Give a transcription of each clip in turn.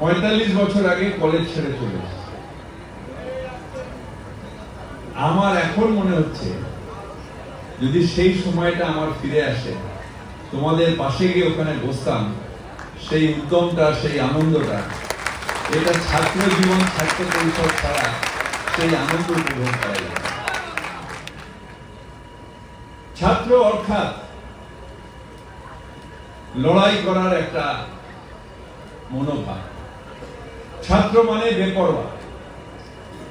পঁয়তাল্লিশ বছর আগে কলেজ ছেড়ে চলে আমার এখন মনে হচ্ছে, যদি সেই সময়টা আমার ফিরে আসে, তোমাদের পাশে গিয়ে ওখানে বসতাম, সেই উদ্যমটা, সেই আনন্দটা এটা ছাত্র জীবন, ছাত্র পরিষদ ছাড়া সেই আনন্দ উপভোগ করা যায় ছাত্র অর্থাৎ লড়াই করার একটা মনোভাব। ছাত্র মানে বেপরোয়া।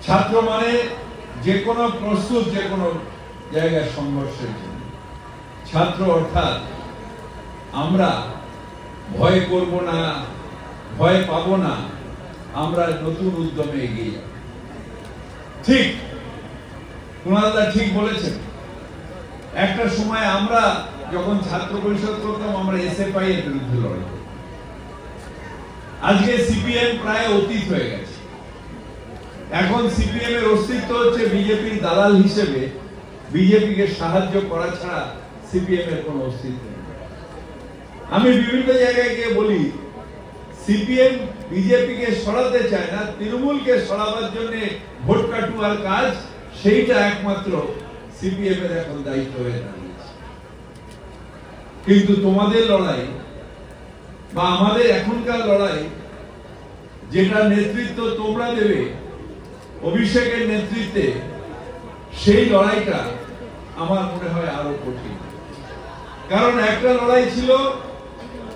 ছাত্র মানে যে কোনো প্রস্তুত যে কোনো জায়গায় সংঘর্ষের জন্য। ছাত্র অর্থাৎ আমরা ভয় করব না, ভয় পাবো না, আমরা নতুন উদ্যমে এগিয়ে যাব। ঠিক, কুণালদা ঠিক বলেছেন। একটা সময় আমরা যখন ছাত্র পরিষদ করতাম, আমরা এসএফআই এর বিরুদ্ধে লড়াই আজকে সিপিএম প্রায় অতীত হয়ে গেছে। এখন সিপিএম এর অস্তিত্ব হচ্ছে বিজেপির দালাল হিসেবে বিজেপিকে সাহায্য করা ছাড়া সিপিএম এর কোনো অস্তিত্ব নেই। আমি বিভিন্ন জায়গায় গিয়ে বলি, সিপিএম বিজেপিকে সরাতে চায় না, তৃণমূলকে সরাবার জন্য ভোট কাটুয়ার কাজ, সেইটা একমাত্র সিপিএম এর এখন দায়িত্ব হয়ে দাঁড়িয়েছে। কিন্তু তোমাদের লড়াই বা আমাদের এখনকার লড়াই যেটা নেতৃত্ব তোমরা দেবে অভিষেকের নেতৃত্বে সেই লড়াইটা আমার মনে হয় আরও কঠিন। কারণ একটা লড়াই ছিল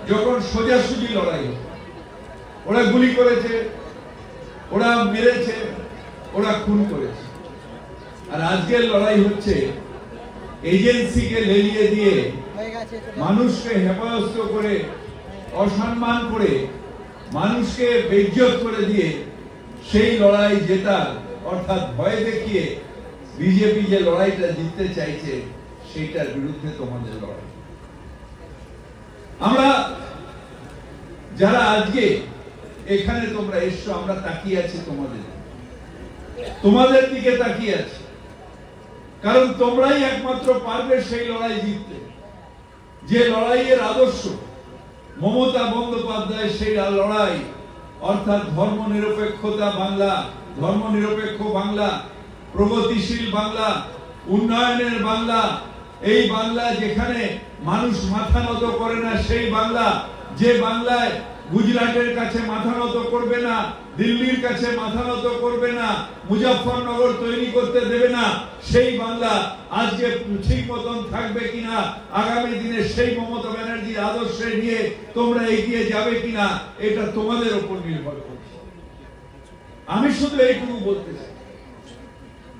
যখন সোজাসুজি লড়াই। ওরা গুলি করেছে ওরা মেরেছে ওরা খুন করেছে। আর আজকের লড়াই হচ্ছে এজেন্সিকে লেলিয়ে দিয়ে মানুষকে হেফাজত করে অসম্মান করে মানুষকে বেজ্জত করে দিয়ে সেই লড়াই জেতার, অর্থাৎ ভয় দেখিয়ে বিজেপি যে লড়াইটা জিততে চাইছে, সেইটার বিরুদ্ধে তোমাদের লড়াই। আমরা যারা আজকে এখানে তোমরা এসছো, আমরা তাকিয়ে আছি তোমাদের তোমাদের দিকে তাকিয়ে আছি। কারণ তোমরাই একমাত্র পারবে সেই লড়াই জিততে। যে লড়াইয়ের আদর্শ মমতা বন্দ্যোপাধ্যায় সেই লড়াই। অর্থাৎ ধর্ম নিরপেক্ষতা বাংলা ধর্ম নিরপেক্ষ বাংলা, প্রগতিশীল বাংলা, উন্নয়নের বাংলা। এই বাংলা যেখানে মানুষ মাথা নত করে না, সেই বাংলা যে বাংলায় গুজরাটের কাছে মাথা নত করবে না দিল্লির কাছে মাথা নত করবে না মুজাফরনগর তৈরি করতে দেবে না, সেই বাংলা আজকে ঠিক মতন থাকবে কিনা, আগামী দিনে সেই মমতা ব্যানার্জির আদর্শে নিয়ে তোমরা এগিয়ে যাবে কিনা, এটা তোমাদের উপর নির্ভর করছে। আমি শুধু এইটুকু বলতে চাই।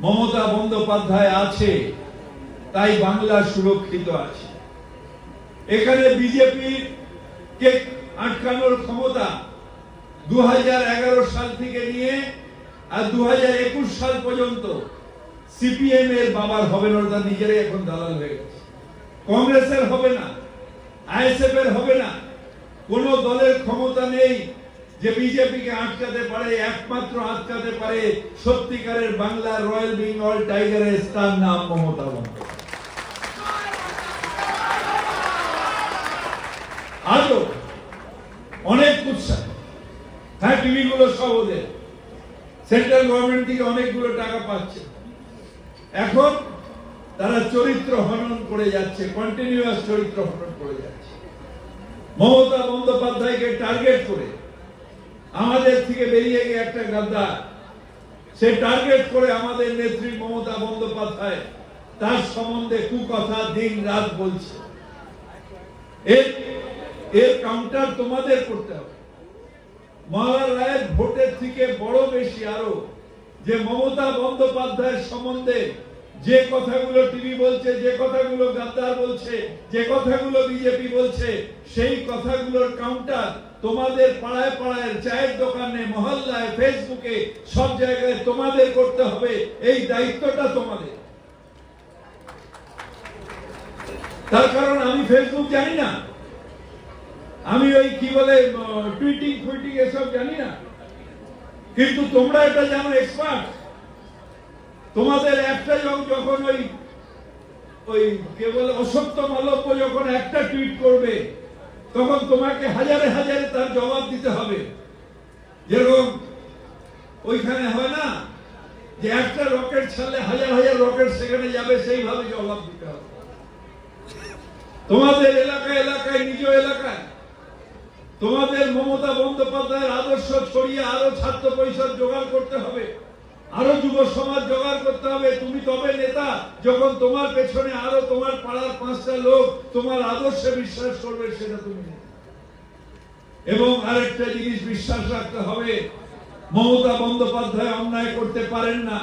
মমতা বন্দ্যোপাধ্যায় আছে, তাই বাংলা সুরক্ষিত আছে। এখানে বিজেপি কে আটকানোর ক্ষমতা দু হাজার এগারো সাল থেকে নিয়ে আর দু হাজার একুশ সাল পর্যন্ত সিপিএম এর বাবার হবে না নিজেরাই এখন দালাল হয়ে গেছে। কংগ্রেসের হবে না, আইএসএফ এর হবে না, কোন দলের ক্ষমতা নেই যে বিজেপিকে আটকাতে পারে, একমাত্র আটকাতে পারে সত্যিকারের বাংলার রয়্যাল বেঙ্গল টাইগারের স্থান নাম মমতা বন্দ্যোপাধ্যায়। আজও অনেক উৎসাহ। হ্যাঁ টিভি গুলো সব ওদের। সেন্ট্রাল গভর্নমেন্ট থেকে অনেকগুলো টাকা পাচ্ছে। এখন তারা চরিত্র হনন করে যাচ্ছে কন্টিনিউয়াস চরিত্র হনন করে যাচ্ছে। মমতা বন্দ্যোপাধ্যায়কে টার্গেট করে, আমাদের থেকে বেরিয়ে গিয়ে একটা গাদ্দার, সে টার্গেট করে আমাদের নেত্রী মমতা বন্দ্যোপাধ্যায়, তার সম্বন্ধে কুকথা দিন রাত বলছে। এর এর কাউন্টার তোমাদের করতে হবে। মহারাজ রায়ের ভোটের থেকে বড় বেশি আরও যে মমতা বন্দ্যোপাধ্যায়ের সম্বন্ধে যে কথাগুলো টিভি বলছে, যে কথাগুলো গাদ্দার বলছে, যে কথাগুলো বিজেপি বলছে, সেই কথাগুলোর কাউন্টার তোমাদের পাড়ায় পাড়ায় চায়ের দোকানে, মহল্লায় ফেসবুকে সব জায়গায় তোমাদের করতে হবে, এই দায়িত্বটা তোমাদের। তার কারণ আমি ফেসবুক জানি না। আমি ওই কি বলে টুইটিং ফুইটিং এসব জানি না। কিন্তু তোমরা এটা জানো এক্সপার্ট তোমাদের একটা যখন ওই ওই কে বলে, অসত্য মালব্য যখন একটা টুইট করবে, তখন তোমাকে হাজারে হাজারে তার জবাব দিতে হবে। যেরকম ওইখানে হয় না, যে একটা রকেট ছাড়লে হাজার হাজার রকেট সেখানে যাবে, সেইভাবে জবাব দিতে হবে। তোমাদের এলাকায় এলাকায়, নিজ এলাকায় তোমাদের মমতা বন্দ্যোপাধ্যায়ের আদর্শ ছড়িয়ে আরও ছাত্র পরিষদ জোগাড় করতে হবে, আরও যুব সমাজ জোগাড় করতে হবে। তুমি তবে নেতা, যখন তোমার পেছনে আরও তোমার পাড়ার পাঁচটা লোক তোমার আদর্শে বিশ্বাস করবে, সেটা তুমি এবং আরেকটা জিনিস বিশ্বাস রাখতে হবে, মমতা বন্দ্যোপাধ্যায় অন্যায় করতে পারেন না।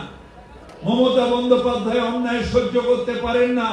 মমতা বন্দ্যোপাধ্যায় অন্যায় সহ্য করতে পারেন না।